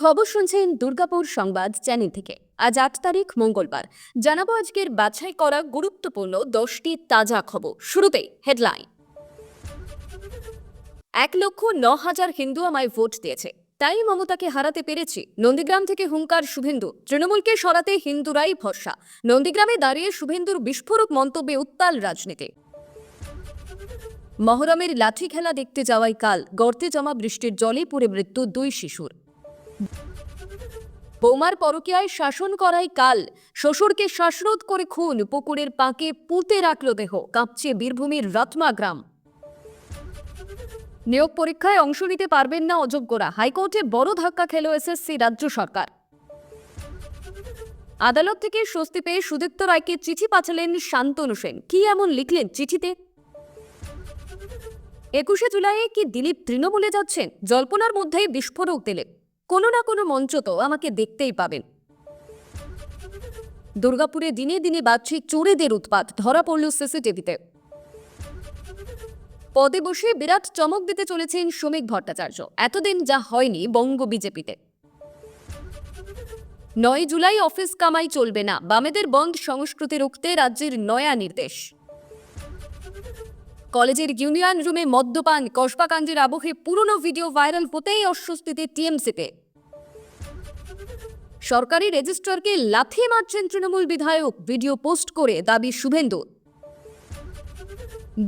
খবর শুনছেন দুর্গাপুর সংবাদ চ্যানেল থেকে। আজ আট তারিখ মঙ্গলবার। জানাব আজকের বাছাই করা গুরুত্বপূর্ণ দশটি তাজা খবর। শুরুতেই হেডলাইন। এক লক্ষ ন হাজার হিন্দু আমায় ভোট দিয়েছে। তাই মমতাকে হারাতে পেরেছি। নন্দীগ্রাম থেকে হুঙ্কার শুভেন্দু। তৃণমূলকে সরাতে হিন্দুরাই ভরসা। নন্দীগ্রামে দাঁড়িয়ে শুভেন্দুর বিস্ফোরক মন্তব্যে উত্তাল রাজনীতি। মহরমের লাঠি খেলা দেখতে যাওয়াই কাল গর্তে জমা বৃষ্টির জলে পুড়ে মৃত্যু দুই শিশুর। বৌমার পরকীয়ায় শাসন করাই কাল। শ্বশুরকে শ্বাসরোধ করে খুন, পুকুরের পাকে পুঁতে রাখল দেহ, কাঁপছে বীরভূমির রত্মা গ্রাম। নিয়োগ পরীক্ষায় অংশ নিতে পারবেন না অযোগ্যরা, হাইকোর্টে বড় ধাক্কা খেল এসএসসি রাজ্য সরকার। আদালত থেকে স্বস্তি পেয়ে সুদীপ্ত রায়কে চিঠি পাঠালেন শান্তনু সেন। কি এমন লিখলেন চিঠিতে? একুশে জুলাইয়ে কি দিলীপ তৃণমূলে যাচ্ছেন? জল্পনার মধ্যেই বিস্ফোরক দিলেন। কোনো না কোনো মঞ্চ তো আমাকে দেখতেই পাবেন। দুর্গাপুরে দিনে দিনে বাড়ছে চোরেদের উৎপাত, ধরা পড়ল সিসিটিভিতে। পদে বসে বিরাট চমক দিতে চলেছেন শ্রমিক ভট্টাচার্য। এতদিন যা হয়নি বঙ্গ বিজেপিতে। নয় জুলাই অফিস কামাই চলবে না, বামেদের বন্ধ সংস্কৃতি রুখতে রাজ্যের নয়া নির্দেশ। কলেজের ইউনিয়ন রুমে মদ্যপান, কসবাকাণ্ডের আবহে পুরনো ভিডিও ভাইরাল হতেই অস্বস্তিতে টিএমসিতে। সরকারি রেজিস্ট্রারকে লাথি মারছেন তৃণমূল বিধায়ক, ভিডিও পোস্ট করে দাবি শুভেন্দু।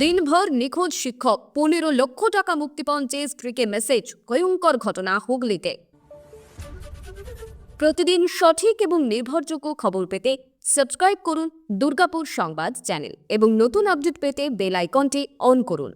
দিনভর নিখোঁজ শিক্ষক, পনেরো লক্ষ টাকা মুক্তিপণ চেয়ে স্ত্রীকে মেসেজ, ভয়ঙ্কর ঘটনা হুগলিতে। প্রতিদিন সঠিক এবং নির্ভরযোগ্য খবর পেতে সাবস্ক্রাইব করুন দুর্গাপুর সংবাদ চ্যানেল এবং নতুন আপডেট পেতে বেল আইকনটি অন করুন।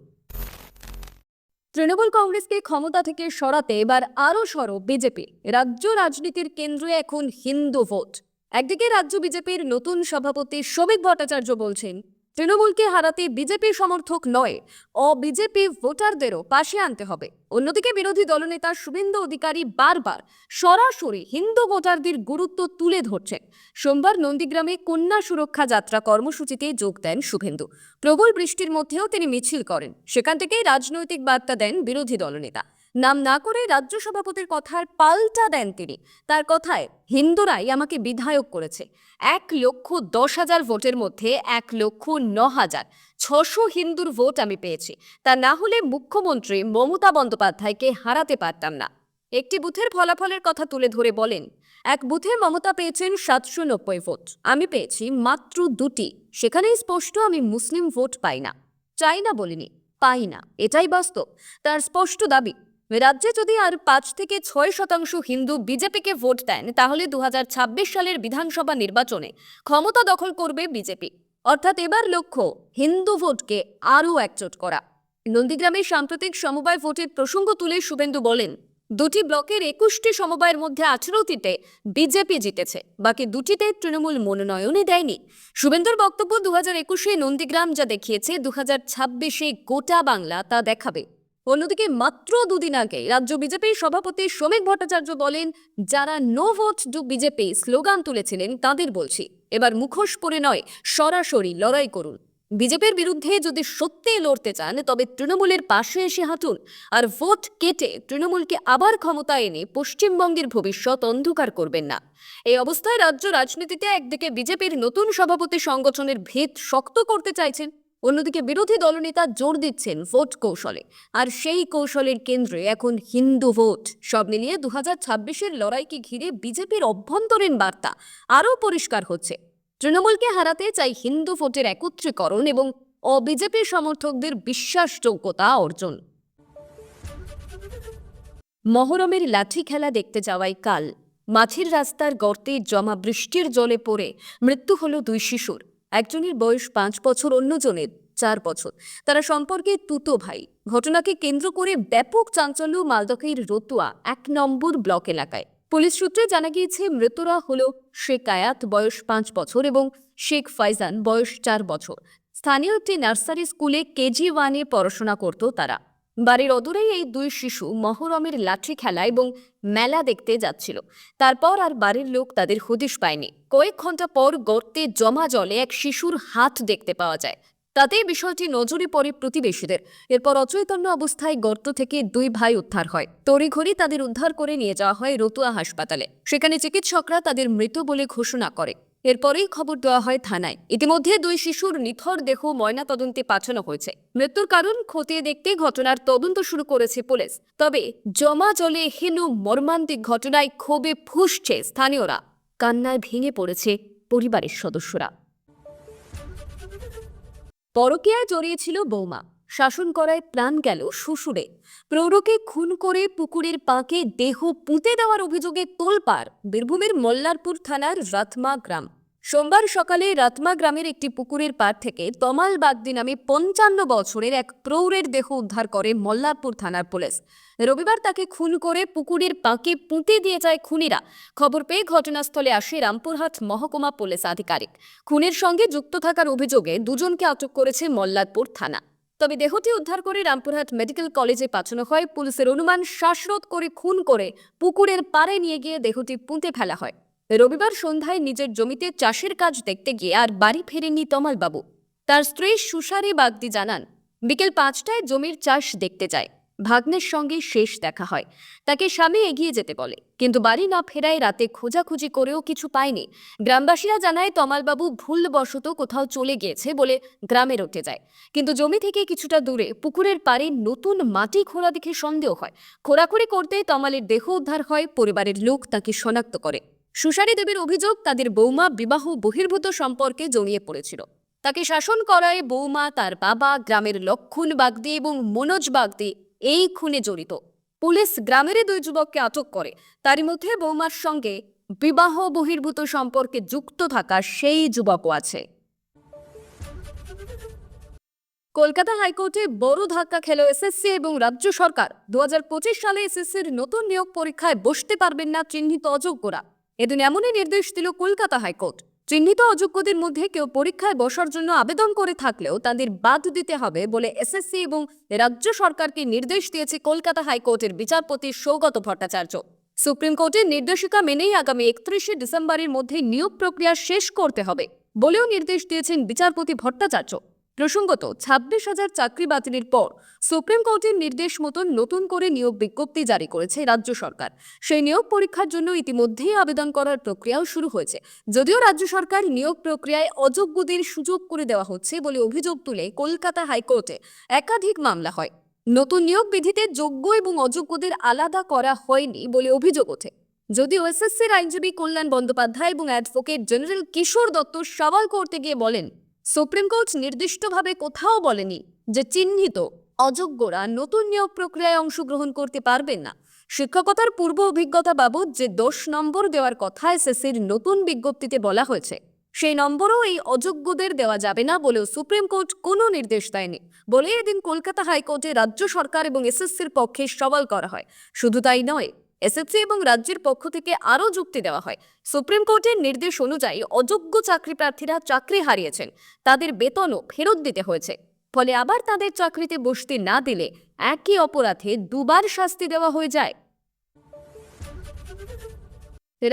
তৃণমূল কংগ্রেসকে ক্ষমতা থেকে সরাতে এবার আরও সরব বিজেপি। রাজ্য রাজনীতির কেন্দ্রে এখন হিন্দু ভোট। একদিকে রাজ্য বিজেপির নতুন সভাপতি শ্রমিক ভট্টাচার্য বলছেন তৃণমূলকে হারাতে বিজেপি সমর্থক নয় ও বিজেপি ভোটারদেরও পাশে আনতে হবে। অন্যদিকে বিরোধী দলনেতা শুভেন্দু অধিকারী বারবার সরাসরি হিন্দু ভোটারদের গুরুত্ব তুলে ধরছেন। সোমবার নন্দীগ্রামে কন্যা সুরক্ষা যাত্রা কর্মসূচিতে যোগ দেন শুভেন্দু। প্রবল বৃষ্টির মধ্যেও তিনি মিছিল করেন। সেখান থেকেই রাজনৈতিক বার্তা দেন বিরোধী দলনেতা। নাম না করে রাজ্য সভাপতির কথার পাল্টা দেন তিনি। তার কথায় হিন্দুরাই আমাকে বিধায়ক করেছে। এক লক্ষ দশ হাজার ভোটের মধ্যে এক লক্ষ ন হাজার ছশো হিন্দুর ভোট আমি পেয়েছি। তা না হলে মুখ্যমন্ত্রী মমতা বন্দ্যোপাধ্যায়কে হারাতে পারতাম না। একটি বুথের ফলাফলের কথা তুলে ধরে বলেন, এক বুথে মমতা পেয়েছেন সাতশো নব্বই ভোট। আমি পেয়েছি মাত্র দুটি। সেখানেই স্পষ্ট আমি মুসলিম ভোট পাই না। চাই না বলিনি, পাই না। এটাই বাস্তব। তার স্পষ্ট দাবি রাজ্যে যদি আর পাঁচ থেকে ছয় শতাংশ হিন্দু বিজেপিকে ভোট দেন, তাহলে দুহাজার ছাব্বিশ সালের বিধানসভা নির্বাচনে ক্ষমতা দখল করবে বিজেপি। অর্থাৎ এবার লক্ষ্য, হিন্দু ভোটকে আরও একজোট করা। নন্দীগ্রামের সাম্প্রতিক সমবায় ভোটের প্রসঙ্গ তুলে শুভেন্দু বলেন, দুটি ব্লকের একুশটি সমবায়ের মধ্যে আঠেরোটিতে বিজেপি জিতেছে, বাকি দুটিতে তৃণমূল মনোনয়নই দেয়নি। শুভেন্দুর বক্তব্য দু হাজার একুশে নন্দীগ্রাম যা দেখিয়েছে দু হাজার ছাব্বিশে গোটা বাংলা তা দেখাবে। অন্যদিকে মাত্র দুদিন আগে রাজ্য বিজেপির সভাপতি শ্রমিক ভট্টাচার্য বলেন, যারা no vote to BJP slogan তুলেছিলেন তাদের বলছি। এবার মুখোশ পরে নয়, সরাসরি লড়াই করুন। বিজেপির বিরুদ্ধে যদি সত্যিই লড়তে চান, তবে তৃণমূলের পাশে এসে হাঁটুন। আর ভোট কেটে তৃণমূলকে আবার ক্ষমতায় এনে পশ্চিমবঙ্গের ভবিষ্যৎ অন্ধকার করবেন না। এই অবস্থায় রাজ্য রাজনীতিতে একদিকে বিজেপির নতুন সভাপতি সংগঠনের ভেদ শক্ত করতে চাইছেন অন্যদিকে বিরোধী দলনেতা জোর দিচ্ছেন ভোট কৌশলে। আর সেই কৌশলের কেন্দ্রে এখন হিন্দু ভোট। সব মিলিয়ে দু হাজার ছাব্বিশের লড়াইকে ঘিরে বিজেপির অভ্যন্তরীণ বার্তা আরও পরিষ্কার হচ্ছে। তৃণমূলকে হারাতে চাই হিন্দু ভোটের একত্রীকরণ এবং অবিজেপি সমর্থকদের বিশ্বাসযোগ্যতা অর্জন। মহরমের লাঠি খেলা দেখতে যাওয়াই কাল। মাছের রাস্তার গর্তে জমা বৃষ্টির জলে পড়ে মৃত্যু হল দুই শিশুর। একজনের বয়স পাঁচ বছর, অন্যজনের চার বছর। তারা সম্পর্কে তুতো ভাই। ঘটনাকে কেন্দ্র করে ব্যাপক চাঞ্চল্য মালদকের রতুয়া এক নম্বর ব্লক এলাকায়। পুলিশ সূত্রে জানা গিয়েছে, মৃতরা হল শেখ আয়াত, বয়স পাঁচ বছর, এবং শেখ ফাইজান, বয়স চার বছর। স্থানীয় একটি নার্সারি স্কুলে কেজি ওয়ানে পড়াশোনা করত তারা। বাড়ির অদূরেই এই দুই শিশু মহরমের লাঠি খেলা এবং মেলা দেখতে যাচ্ছিল। তারপর আর বাড়ির লোক তাদের হদিশ পায়নি। কয়েক ঘণ্টা পর গর্তে জমা জলে এক শিশুর হাত দেখতে পাওয়া যায়। তাতেই বিষয়টি নজরে পড়ে প্রতিবেশীদের। এরপর অচৈতন্য অবস্থায় গর্ত থেকে দুই ভাই উদ্ধার হয়। তড়িঘড়ি তাদের উদ্ধার করে নিয়ে যাওয়া হয় রতুয়া হাসপাতালে। সেখানে চিকিৎসকরা তাদের মৃত বলে ঘোষণা করে। এরপরেই খবর দেওয়া হয় থানায়। ইতিমধ্যে দুই শিশুর নিথর দেহ ময়নাতদন্তে পাঠানো হয়েছে। মৃত্যুর কারণ খতিয়ে দেখতে ঘটনার তদন্ত শুরু করেছে পুলিশ। তবে জমা জলে হেনু মর্মান্তিক ঘটনায় ক্ষোভে ফুসছে স্থানীয়রা। কান্নায় ভেঙে পড়েছে পরিবারের সদস্যরা। পরকীয়ায় জড়িয়েছিল বৌমা। শাসন করায় প্রাণ গেল শ্বশুরে। প্রৌঢ়কে খুন করে পুকুরের পাঁকে দেহ পুঁতে দেওয়ার অভিযোগে তোলপাড়, বীরভূমের মল্লারপুর থানার রাতমা গ্রাম। সোমবার সকালে রাতমা গ্রামের একটি পুকুরের পাড় থেকে তমাল বাগদি নামে পঞ্চান্ন বছরের এক প্রৌঢ়ের দেহ উদ্ধার করে মল্লারপুর থানার পুলিশ। রবিবার তাকে খুন করে পুকুরের পাঁকে পুঁতে দিয়ে যায় খুনিরা। খবর পেয়ে ঘটনাস্থলে আসে রামপুরহাট মহকুমা পুলিশ আধিকারিক। খুনের সঙ্গে যুক্ত থাকার অভিযোগে দুজনকে আটক করেছে মল্লারপুর থানা। তবে দেহটি উদ্ধার করে রামপুরহাট মেডিকেল কলেজে পাঠানো হয়। পুলিশের অনুমান, শ্বাসরোধ করে, খুন করে পুকুরের পাড়ে নিয়ে গিয়ে দেহটি পুঁতে ফেলা হয়। রবিবার সন্ধ্যায় নিজের জমিতে চাষের কাজ দেখতে গিয়ে আর বাড়ি ফেরেননি তমালবাবু। তার স্ত্রী সুসারি বাগদি জানান, বিকেল পাঁচটায় জমির চাষ দেখতে যায়। ভাগ্নের সঙ্গে শেষ দেখা হয়। তাকে স্বামী এগিয়ে যেতে বলে। কিন্তু বাড়ি না ফেরায় রাতে খোঁজাখুঁজি করেও কিছু পায়নি। গ্রামবাসীরা জানায়, তমালবাবু ভুলবশত কোথাও চলে গিয়েছে বলে গ্রামে রটে যায়। কিন্তু জমি থেকে কিছুটা দূরে, পুকুরের পাড়ে নতুন মাটি খোঁড়া দেখে সন্দেহ হয়। খোঁড়াখুড়ি করতে তমালের দেহ উদ্ধার হয়, পরিবারের লোক তাকে শনাক্ত করে। সুসারি দেবীর অভিযোগ, তাদের বৌমা বিবাহ বহির্ভূত সম্পর্কে জড়িয়ে পড়েছিল। তাকে শাসন করায় বৌমা, তার বাবা, গ্রামের লক্ষণ বাগদি এবং মনোজ বাগদি এই খুনে জড়িত। পুলিশ গ্রামের দুই যুবককে আটক করে। তারই মধ্যে বৌমার সঙ্গে বিবাহ বহির্ভূত সম্পর্কে যুক্ত থাকা সেই যুবকও আছে। কলকাতা হাইকোর্টে বড় ধাক্কা খেল এসএসসি এবং রাজ্য সরকার। দু হাজার পঁচিশ সালে এসএসসির নতুন নিয়োগ পরীক্ষায় বসতে পারবেন না চিহ্নিত অযোগ্যরা। এদিন এমনই নির্দেশ দিল কলকাতা হাইকোর্ট। চিহ্নিত অযোগ্যদের মধ্যে কেউ পরীক্ষায় বসার জন্য আবেদন করে থাকলেও তাদের বাদ দিতে হবে বলে এসএসসি এবং রাজ্য সরকারকে নির্দেশ দিয়েছে কলকাতা হাইকোর্টের বিচারপতি সৌগত ভট্টাচার্য। সুপ্রিম কোর্টের নির্দেশিকা মেনেই আগামী একত্রিশে ডিসেম্বরের মধ্যে নিয়োগ প্রক্রিয়া শেষ করতে হবে বলেও নির্দেশ দিয়েছেন বিচারপতি ভট্টাচার্য। প্রসঙ্গত, ছাব্বিশ হাজার চাকরি বাতিলের পর সুপ্রিম কোর্টের নির্দেশ মতন নতুন করে নিয়োগ বিজ্ঞপ্তি জারি করেছে রাজ্য সরকার। সেই নিয়োগ পরীক্ষার জন্য ইতিমধ্যেই আবেদন করার প্রক্রিয়াও শুরু হয়েছে। যদিও রাজ্য সরকার নিয়োগ প্রক্রিয়ায় অযোগ্যদের সুযোগ করে দেওয়া হচ্ছে বলে অভিযোগ তুলে কলকাতা হাইকোর্টে একাধিক মামলা হয়। নতুন নিয়োগ বিধিতে যোগ্য এবং অযোগ্যদের আলাদা করা হয়নি বলে অভিযোগ ওঠে। যদিও এসএসসির আইনজীবী কল্যাণ বন্দ্যোপাধ্যায় এবং অ্যাডভোকেট জেনারেল কিশোর দত্ত সওয়াল করতে গিয়ে বলেন সুপ্রিম কোর্ট নির্দিষ্টভাবে কোথাও বলেনি যে চিহ্নিত, অযোগ্যরা নতুন নিয়োগ প্রক্রিয়ায় অংশগ্রহণ করতে পারবেন না। শিক্ষকতার পূর্ব অভিজ্ঞতা বাবদ যে দশ নম্বর দেওয়ার কথা এসএসসির নতুন বিজ্ঞপ্তিতে বলা হয়েছে, সেই নম্বরও এই অযোগ্যদের দেওয়া যাবে না বলেও সুপ্রিম কোর্ট কোনো নির্দেশ দেয়নি বলে এদিন কলকাতা হাইকোর্টে রাজ্য সরকার এবং এসএসসির পক্ষে সওয়াল করা হয়। শুধু তাই নয় এসএসসি এবং রাজ্যের পক্ষ থেকে আরও যুক্তি দেওয়া হয়। সুপ্রিম কোর্টের নির্দেশ অনুযায়ী অযোগ্য চাকরি প্রার্থীরা চাকরি হারিয়েছেন। তাদের বেতনও ফেরত দিতে হয়েছে। ফলে আবার তাদের চাকরিতে বসতে না দিলে একই অপরাধে দুবার শাস্তি দেওয়া হয়ে যায়।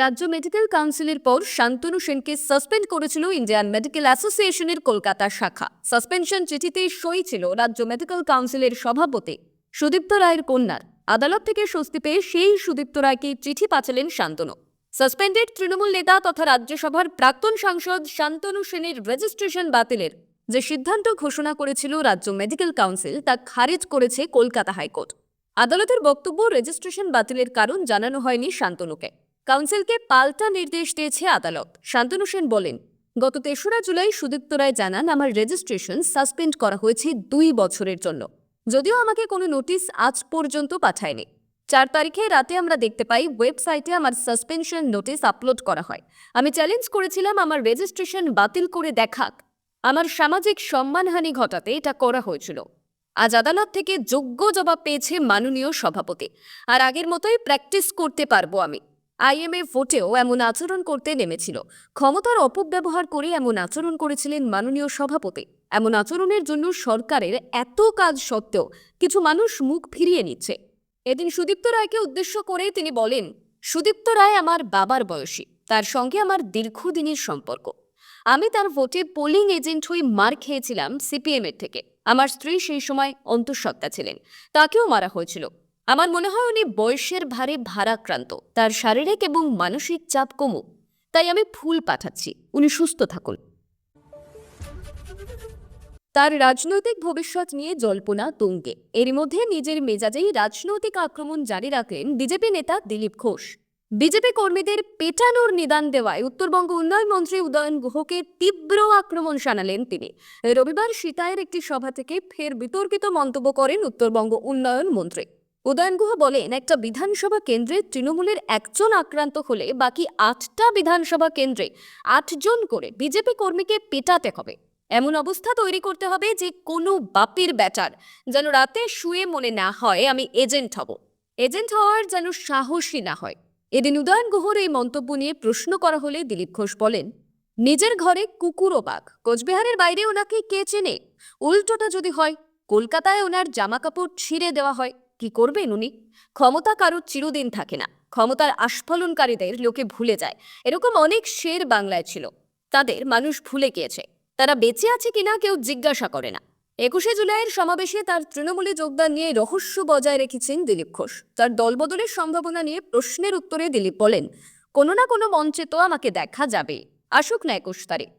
রাজ্য মেডিকেল কাউন্সিলের পর শান্তনু সেনকে সাসপেন্ড করেছিল ইন্ডিয়ান মেডিকেল অ্যাসোসিয়েশনের কলকাতা শাখা। সাসপেনশন চিঠিতে সই ছিল রাজ্য মেডিকেল কাউন্সিলের সভাপতি সুদীপ্ত রায়ের কন্যার। আদালত থেকে স্বস্তি পেয়ে সেই সুদীপ্ত রায়কে চিঠি পাঠালেন শান্তনু। সাসপেন্ডেড তৃণমূল নেতা তথা রাজ্যসভার প্রাক্তন সাংসদ শান্তনু সেনের রেজিস্ট্রেশন বাতিলের যে সিদ্ধান্ত ঘোষণা করেছিল রাজ্য মেডিকেল কাউন্সিল, তা খারিজ করেছে কলকাতা হাইকোর্ট। আদালতের বক্তব্য রেজিস্ট্রেশন বাতিলের কারণ জানানো হয়নি শান্তনুকে। কাউন্সিলকে পাল্টা নির্দেশ দিয়েছে আদালত। শান্তনু সেন বলেন, গত তেসরা জুলাই সুদীপ্ত রায় জানান, আমার রেজিস্ট্রেশন সাসপেন্ড করা হয়েছে দুই বছরের জন্য। যদিও আমাকে কোনো নোটিশ আজ পর্যন্ত পাঠায়নি। চার তারিখে রাতে আমরা দেখতে পাই ওয়েবসাইটে আমার সাসপেনশন নোটিশ আপলোড করা হয়। আমি চ্যালেঞ্জ করেছিলাম আমার রেজিস্ট্রেশন বাতিল করে দেখাক। আমার সামাজিক সম্মানহানি ঘটাতে এটা করা হয়েছিল। আজ আদালত থেকে যোগ্য জবাব পেয়েছে মাননীয় সভাপতি। আর আগের মতোই প্র্যাকটিস করতে পারব আমি। আইএমএ ভোটেও এমন আচরণ করতে নেমেছিল। ক্ষমতার অপব্যবহার করে এমন আচরণ করেছিলেন মাননীয় সভাপতি। এমন আচরণের জন্য সরকারের এত কাজ সত্ত্বেও কিছু মানুষ মুখ ফিরিয়ে নিচ্ছে। এদিন সুদীপ্ত রায়কে উদ্দেশ্য করে তিনি বলেন, সুদীপ্ত রায় আমার বাবার বয়সী, তার সঙ্গে আমার দীর্ঘদিনের সম্পর্ক। আমি তার ভোটে পোলিং এজেন্ট হয়ে মার খেয়েছিলাম সিপিএম এর থেকে। আমার স্ত্রী সেই সময় অন্তঃসত্ত্বা ছিলেন, তাকেও মারা হয়েছিল। আমার মনে হয় উনি বয়সের ভারে ভারাক্রান্ত, তার শারীরিক এবং মানসিক চাপ কমুক। তাই আমি ফুল পাঠাচ্ছি, উনি সুস্থ থাকুন। তার রাজনৈতিক ভবিষ্যৎ নিয়ে জল্পনা তুঙ্গে। এর মধ্যে নিজের মেজাজেই রাজনৈতিক আক্রমণ জারি রাখলেন বিজেপি নেতা দিলীপ ঘোষ। বিজেপি কর্মীদের পেটানোর নিদান দেওয়ায় উত্তরবঙ্গ উন্নয়ন মন্ত্রী উদয়ন গুহকে তীব্র আক্রমণ শানালেন তিনি। রবিবার সীতায়ের একটি সভা থেকে ফের বিতর্কিত মন্তব্য করেন উত্তরবঙ্গ উন্নয়ন মন্ত্রী। উদয়ন গুহ বলেন, একটা বিধানসভা কেন্দ্রে তৃণমূলের একজন আক্রান্ত হলে বাকি আটটা বিধানসভা কেন্দ্রে আটজন করে বিজেপি কর্মীকে পেটাতে হবে। এমন অবস্থা তৈরি করতে হবে যে কোনো বাপির ব্যাটার যেন রাতে শুয়ে মনে না হয়, আমি এজেন্ট হব। এজেন্ট হওয়ার যেন সাহসী না হয়। এদিন উদয়ন গুহর এই মন্তব্য নিয়ে প্রশ্ন করা হলে দিলীপ ঘোষ বলেন, নিজের ঘরে কুকুর ও বাঘ, কোচবিহারের বাইরে ওনাকে কে চেনে? উল্টোটা যদি হয়, কলকাতায় ওনার জামা কাপড় ছিঁড়ে দেওয়া হয়, কি করবেন উনি? ক্ষমতা কারোর চিরদিন থাকে না, ক্ষমতার আস্ফলনকারীদের লোকে ভুলে যায়। এরকম অনেক শের বাংলায় ছিল, তাদের মানুষ ভুলে গিয়েছে। তারা বেঁচে আছে কিনা কেউ জিজ্ঞাসা করে না। একুশে জুলাইয়ের সমাবেশে তার তৃণমূলে যোগদান নিয়ে রহস্য বজায় রেখেছেন দিলীপ ঘোষ। তার দলবদলের সম্ভাবনা নিয়ে প্রশ্নের উত্তরে দিলীপ বলেন, কোনো না কোনো মঞ্চে তো আমাকে দেখা যাবে। আসুক না একুশ তারিখ।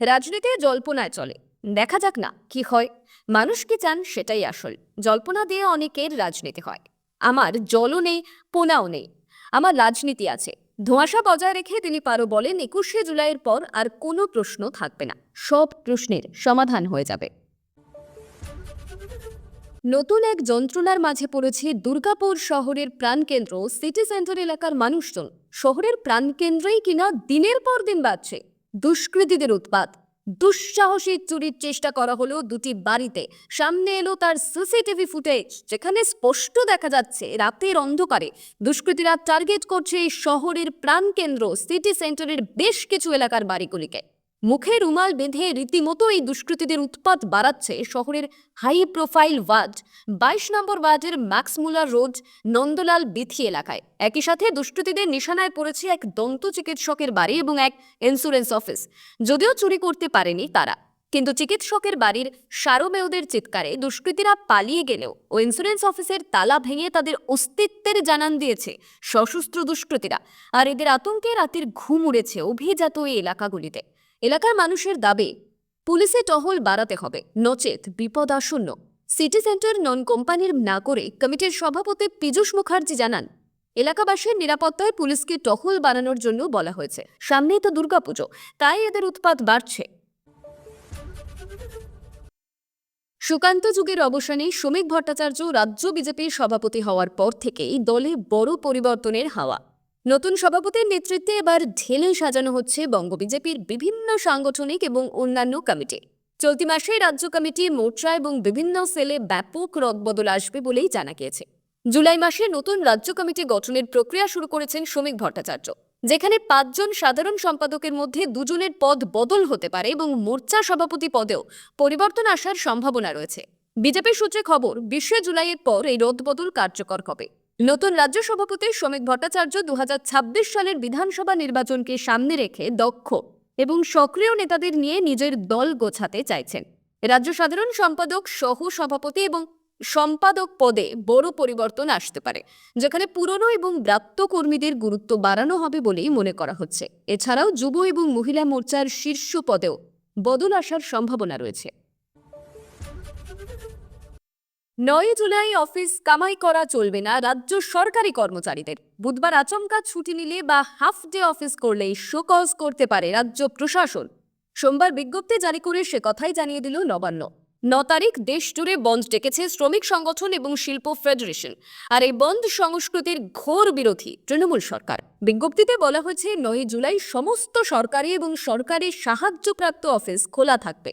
রাজনীতি জল্পনায় চলে। দেখা যাক না, কি হয়। মানুষ কি চান সেটাই আসল। জল্পনা দিয়ে অনেকের রাজনীতি হয়। আমার জলও নেই, পোনাও নেই। আমার রাজনীতি আছে। ধোঁয়াশা বজায় রেখে তিনি পারো বলেন, একুশে জুলাইয়ের পর আর কোনো প্রশ্ন থাকবে না। সব প্রশ্নের সমাধান হয়ে যাবে। নতুন এক যন্ত্রণার মাঝে পড়েছে দুর্গাপুর শহরের প্রাণকেন্দ্র। সিটি সেন্টার এলাকার মানুষজন শহরের প্রাণকেন্দ্রেই কিনা দিনের পর দিন বাড়ছে। দুষ্কৃতীদের উৎপাত। দুঃসাহসী চুরির চেষ্টা করা হলো দুটি বাড়িতে। সামনে এলো তার সিসিটিভি ফুটেজ, যেখানে স্পষ্ট দেখা যাচ্ছে রাতের অন্ধকারে। দুষ্কৃতীরা টার্গেট করছে শহরের প্রাণকেন্দ্র, সিটি সেন্টারের বেশ কিছু এলাকার বাড়িগুলিকে। মুখে রুমাল বেঁধে রীতিমতো এই দুষ্কৃতীদের উৎপাত বাড়াচ্ছে শহরের হাই প্রোফাইল ওয়ার্ড, বাইশ নম্বর ওয়ার্ডের ম্যাক্সমুলার রোড, নন্দলাল বিথি এলাকায়। একই সাথে দুষ্কৃতীদের নিশানায় পড়েছে এক দন্ত চিকিৎসকের বাড়ি এবং এক ইন্স্যুরেন্স অফিস যদিও চুরি করতে পারেনি তারা, কিন্তু চিকিৎসকের বাড়ির সারমেয়দের চিৎকারে দুষ্কৃতীরা পালিয়ে গেলেও ও ইন্স্যুরেন্স অফিসের তালা ভেঙে তাদের অস্তিত্বের জানান দিয়েছে সশস্ত্র দুষ্কৃতীরা। আর এদের আতঙ্কে রাতের ঘুম উড়েছে অভিজাত এই এলাকাগুলিতে। এলাকার মানুষের দাবি, পুলিশে টহল বাড়াতে হবে। নচেত বিপদ আসন্ন। সিটি সেন্টার নন কোম্পানির না করে কমিটির সভাপতি পীযূষ মুখার্জি জানান, এলাকাবাসীর নিরাপত্তায় পুলিশকে টহল বাড়ানোর জন্য বলা হয়েছে। সামনেই তো দুর্গাপুজো, তাই এদের উৎপাত বাড়ছে। সুকান্ত যুগের অবসানে শ্রমিক ভট্টাচার্য রাজ্য বিজেপির সভাপতি হওয়ার পর থেকেই দলে বড় পরিবর্তনের হাওয়া। নতুন সভাপতির নেতৃত্বে এবার ঢেলে সাজানো হচ্ছে বঙ্গ বিজেপির বিভিন্ন সাংগঠনিক এবং অন্যান্য কমিটি। চলতি মাসে রাজ্য কমিটি, মোর্চা এবং বিভিন্ন সেলে ব্যাপক রদবদল আসবে বলেই জানা গিয়েছে। জুলাই মাসে নতুন রাজ্য কমিটি গঠনের প্রক্রিয়া শুরু করেছেন শ্রমিক ভট্টাচার্য, যেখানে পাঁচজন সাধারণ সম্পাদকের মধ্যে দুজনের পদ বদল হতে পারে এবং মোর্চা সভাপতি পদেও পরিবর্তন আসার সম্ভাবনা রয়েছে। বিজেপি সূত্রে খবর, বিশে জুলাইয়ের পর এই রদবদল কার্যকর হবে। নতুন রাজ্য সভাপতি শ্রমিক ভট্টাচার্য দুহাজার ছাব্বিশ সালের বিধানসভা নির্বাচনকে সামনে রেখে দক্ষ এবং সক্রিয় নেতাদের নিয়ে নিজের দল গোছাতে চাইছেন। রাজ্য সাধারণ সম্পাদক, সহ সভাপতি এবং সম্পাদক পদে বড় পরিবর্তন আসতে পারে, যেখানে পুরনো এবং ব্রাত্য কর্মীদের গুরুত্ব বাড়ানো হবে বলেই মনে করা হচ্ছে। এছাড়াও যুব এবং মহিলা মোর্চার শীর্ষ পদেও বদল আসার সম্ভাবনা রয়েছে। নয় জুলাই অফিস কামাই করা চলবে না রাজ্য সরকারি কর্মচারীদের। বুধবার আচমকা ছুটি নিলে বা হাফ ডে অফিস করলেই শোকজ করতে পারে রাজ্য প্রশাসন। সোমবার বিজ্ঞপ্তি জারি করে সে কথাই জানিয়ে দিল নবান্ন। ন তারিখ দেশ জুড়ে বন্ধ ডেকেছে শ্রমিক সংগঠন এবং শিল্প ফেডারেশন। আর এই বন্ধ সংস্কৃতির ঘোর বিরোধী তৃণমূল সরকার। বিজ্ঞপ্তিতে বলা হয়েছে, নয় জুলাই সমস্ত সরকারি এবং সরকারি সাহায্যপ্রাপ্ত অফিস খোলা থাকবে।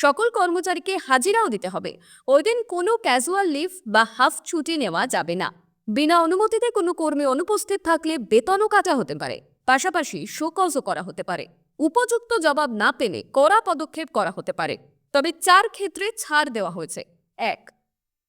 সকল কর্মচারীকে হাজিরাও দিতে হবে। ওই দিন কোনো ক্যাজুয়াল লিভ বা হাফ ছুটি নেওয়া যাবে না। বিনা অনুমতিতে কোনো কর্মী অনুপস্থিত থাকলে বেতনও কাটা হতে পারে। পাশাপাশি শোকজও করা হতে পারে। উপযুক্ত জবাব না পেলে কড়া পদক্ষেপ করা হতে পারে। তবে চার ক্ষেত্রে ছাড় দেওয়া হয়েছে। এক,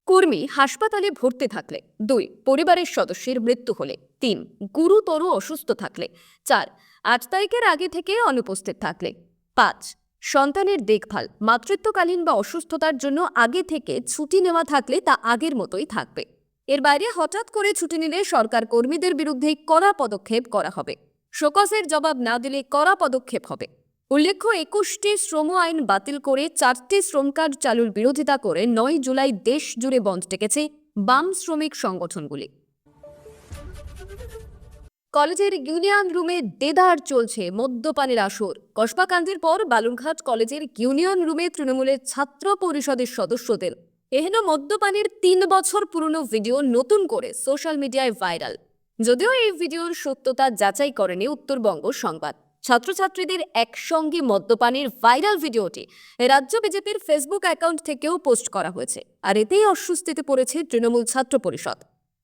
কর্মী হাসপাতালে ভর্তি থাকলে। দুই, পরিবারের সদস্যের মৃত্যু হলে। তিন, গুরুতর অসুস্থ থাকলে। চার, আট তারিখের আগে থেকে অনুপস্থিত থাকলে। পাঁচ সন্তানের দেখভাল, মাতৃত্বকালীন বা অসুস্থতার জন্য আগে থেকে ছুটি নেওয়া থাকলে তা আগের মতোই থাকবে। এর বাইরে হঠাৎ করে ছুটি নিলে সরকার কর্মীদের বিরুদ্ধে কড়া পদক্ষেপ করা হবে। শোকসের জবাব না দিলে কড়া পদক্ষেপ হবে। উল্লেখ্য, একুশটি শ্রম আইন বাতিল করে চারটি শ্রম কার্ড চালুর বিরোধিতা করে নয় জুলাই দেশ জুড়ে বন্ধ ডেকেছে বাম শ্রমিক সংগঠনগুলি। কলেজের ইউনিয়ন রুমে দেদার চলছে মদ্যপানের আসর। কসবাকান্দির পর বালুরঘাট কলেজের ইউনিয়ন রুমে তৃণমূলের ছাত্র পরিষদের সদস্যদের। এহেন মদ্যপানের তিন বছর পুরনো ভিডিও নতুন করে সোশ্যাল মিডিয়ায় ভাইরাল। যদিও এই ভিডিওর সত্যতা যাচাই করেনি উত্তরবঙ্গ সংবাদ। ছাত্রছাত্রীদের একসঙ্গে মদ্যপানের ভাইরাল ভিডিওটি রাজ্য বিজেপির ফেসবুক অ্যাকাউন্ট থেকেও পোস্ট করা হয়েছে। আর এতেই অস্বস্তিতে পড়েছে তৃণমূল ছাত্র পরিষদ।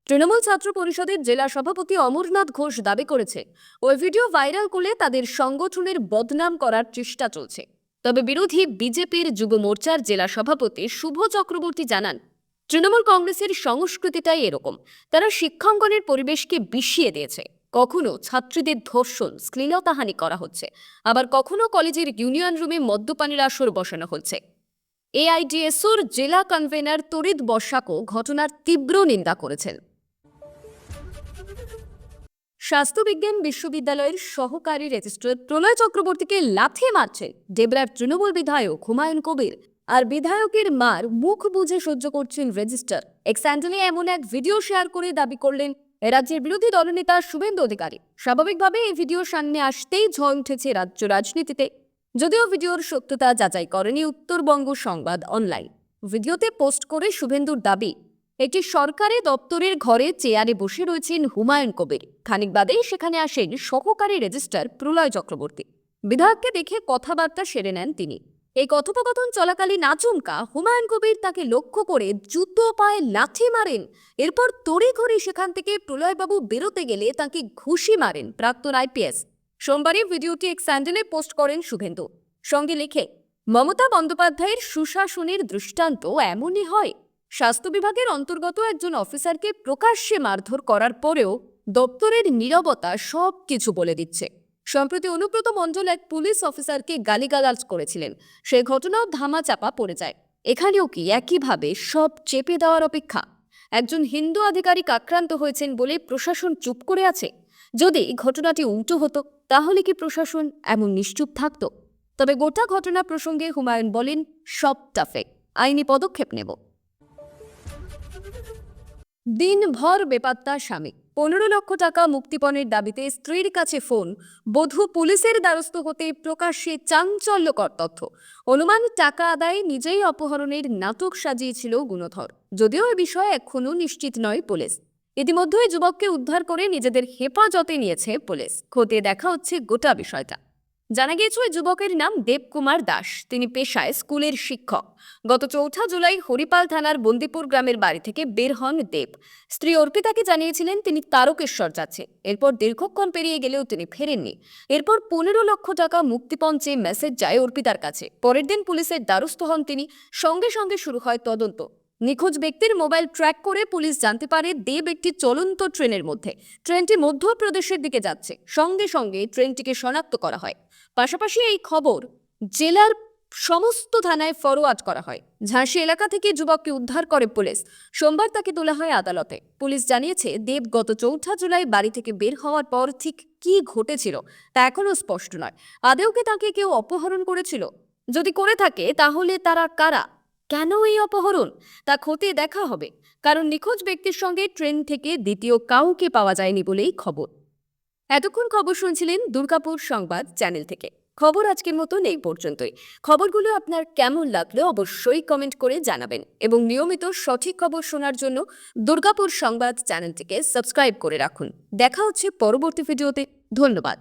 তৃণমূল ছাত্র পরিষদের জেলা সভাপতি অমরনাথ ঘোষ দাবি করেছে, ওই ভিডিও ভাইরাল করলে তাদের সংগঠনের বদনাম করার চেষ্টা চলছে। তবে বিরোধী বিজেপির যুব মোর্চার জেলা সভাপতি শুভ চক্রবর্তী জানান, তৃণমূল কংগ্রেসের সংস্কৃতিটাই এরকম। তারা শিক্ষাঙ্গনের পরিবেশকে বিষিয়ে দিয়েছে। কখনো ছাত্রীদের ধর্ষণ শ্লীলতাহানি করা হচ্ছে। আবার কখনো কলেজের ইউনিয়ন রুমে মদ্যপানের আসর বসানো হচ্ছে। এআইডিএসওর জেলা কনভেনার তরিত বর্ষাকও ঘটনার তীব্র নিন্দা করেছেন। স্বাস্থ্যবিজ্ঞান বিশ্ববিদ্যালয়ের সহকারী রেজিস্ট্রার প্রলয় চক্রবর্তীকে লাথি মারছেন ডেবরার তৃণমূল বিধায়ক হুমায়ুন কবির। আর বিধায়কের মার মুখ বুঝে সহ্য করছেন রেজিস্ট্রার। এক স্যান্ডেলে এমন এক ভিডিও শেয়ার করে দাবি করলেন রাজ্যের বিরোধী দলনেতা শুভেন্দু অধিকারী। স্বাভাবিকভাবে এই ভিডিও সামনে আসতেই ঝড় উঠেছে রাজ্য রাজনীতিতে। যদিও ভিডিওর সত্যতা যাচাই করেনি উত্তরবঙ্গ সংবাদ অনলাইন। ভিডিওতে পোস্ট করে শুভেন্দুর দাবি একটি সরকারি দপ্তরের ঘরে চেয়ারে বসে রয়েছেন হুমায়ুন কবির। খানিক বাদেই সেখানে আসেন সহকারী রেজিস্ট্রার প্রলয় চক্রবর্তী। বিধায়ককে দেখে কথাবার্তা সেরে নেন তিনি। এই কথোপকথন চলাকালীন আচমকা হুমায়ুন কবির তাকে লক্ষ্য করে জুতো পায়ে লাঠি মারেন। এরপর তড়িঘড়ি সেখান থেকে প্রলয়বাবু বেরোতে গেলে তাকে ঘুষি মারেন প্রাক্তন আইপিএস। সোমবারই ভিডিওটি এক স্যান্ডেলে পোস্ট করেন শুভেন্দু। সঙ্গে লিখে, মমতা বন্দ্যোপাধ্যায়ের সুশাসনের দৃষ্টান্ত এমনই হয়। স্বাস্থ্য বিভাগের অন্তর্গত একজন অফিসারকে প্রকাশ্যে মারধর করার পরেও দপ্তরের নীরবতা সব কিছু বলে দিচ্ছে। সম্প্রতি অনুব্রত মণ্ডল এক পুলিশ অফিসারকে গালিগালাজ করেছিলেন। সেই ঘটনাও ধামাচাপা পড়ে যায়। এখানেও কি একইভাবে সব চেপে দেওয়ার অপেক্ষা? একজন হিন্দু আধিকারিক আক্রান্ত হয়েছেন বলে প্রশাসন চুপ করে আছে? যদি ঘটনাটি উল্টো হতো, তাহলে কি প্রশাসন এমন নিশ্চুপ থাকত? তবে গোটা ঘটনা প্রসঙ্গে হুমায়ুন বলেন, সবটা ফেক আইনি পদক্ষেপ নেব। দিনভর বেপাত্তা স্বামী। পনেরো লক্ষ টাকা মুক্তিপণের দাবিতে স্ত্রীর কাছে ফোন। বধূ পুলিশের দ্বারস্থ হতে প্রকাশ্যে চাঞ্চল্যকর তথ্য। অনুমান টাকা আদায় নিজেই অপহরণের নাটক সাজিয়েছিল গুণধর। যদিও এ বিষয়ে এখনও নিশ্চিত নয় পুলিশ। ইতিমধ্যে যুবককে উদ্ধার করে নিজেদের হেফাজতে নিয়েছে পুলিশ। খতিয়ে দেখা হচ্ছে গোটা বিষয়টা। জানা গিয়েছে ওই যুবকের নাম দেবকুমার দাস। তিনি পেশায় স্কুলের শিক্ষক। গত চৌঠা জুলাই হরিপাল থানার বন্দিপুর গ্রামের বাড়ি থেকে বের হন দেব। স্ত্রী অর্পিতাকে জানিয়েছিলেন, তিনি তারকেশ্বর যাচ্ছে। এরপর দীর্ঘক্ষণ পেরিয়ে গেলেও তিনি ফেরেননি। এরপর পনেরো লক্ষ টাকা মুক্তিপণ চেয়ে মেসেজ যায় অর্পিতার কাছে। পরের দিন পুলিশের দ্বারস্থ হন তিনি। সঙ্গে সঙ্গে শুরু হয় তদন্ত। নিখোঁজ ব্যক্তির মোবাইল ট্র্যাক করে পুলিশ জানতে পারে দেব একটি চলন্ত ট্রেনের মধ্যে। ট্রেনটি মধ্যপ্রদেশের দিকে যাচ্ছে। সঙ্গে সঙ্গে ট্রেনটিকে শনাক্ত করা হয়। পাশাপাশি এই খবর জেলার সমস্ত থানায় ফরওয়ার্ড করা হয়। ঝাঁসি এলাকা থেকে যুবককে উদ্ধার করে পুলিশ। সোমবার তাকে তোলা হয় আদালতে। পুলিশ জানিয়েছে, দেব গত চৌঠা জুলাই বাড়ি থেকে বের হওয়ার পর ঠিক কী ঘটেছিল তা এখনও স্পষ্ট নয়। আদেও কি তাকে কেউ অপহরণ করেছিল? যদি করে থাকে, তাহলে তারা কারা? কেন এই অপহরণ? তা খতিয়ে দেখা হবে, কারণ নিখোঁজ ব্যক্তির সঙ্গে ট্রেন থেকে দ্বিতীয় কাউকে পাওয়া যায়নি বলেই খবর। এতক্ষণ খবর শুনছিলেন দুর্গাপুর সংবাদ চ্যানেল থেকে। খবর আজকের মতন এই পর্যন্তই। খবরগুলো আপনার কেমন লাগল অবশ্যই কমেন্ট করে জানাবেন এবং নিয়মিত সঠিক খবর শোনার জন্য দুর্গাপুর সংবাদ চ্যানেলটিকে সাবস্ক্রাইব করে রাখুন। দেখা হচ্ছে পরবর্তী ভিডিওতে। ধন্যবাদ।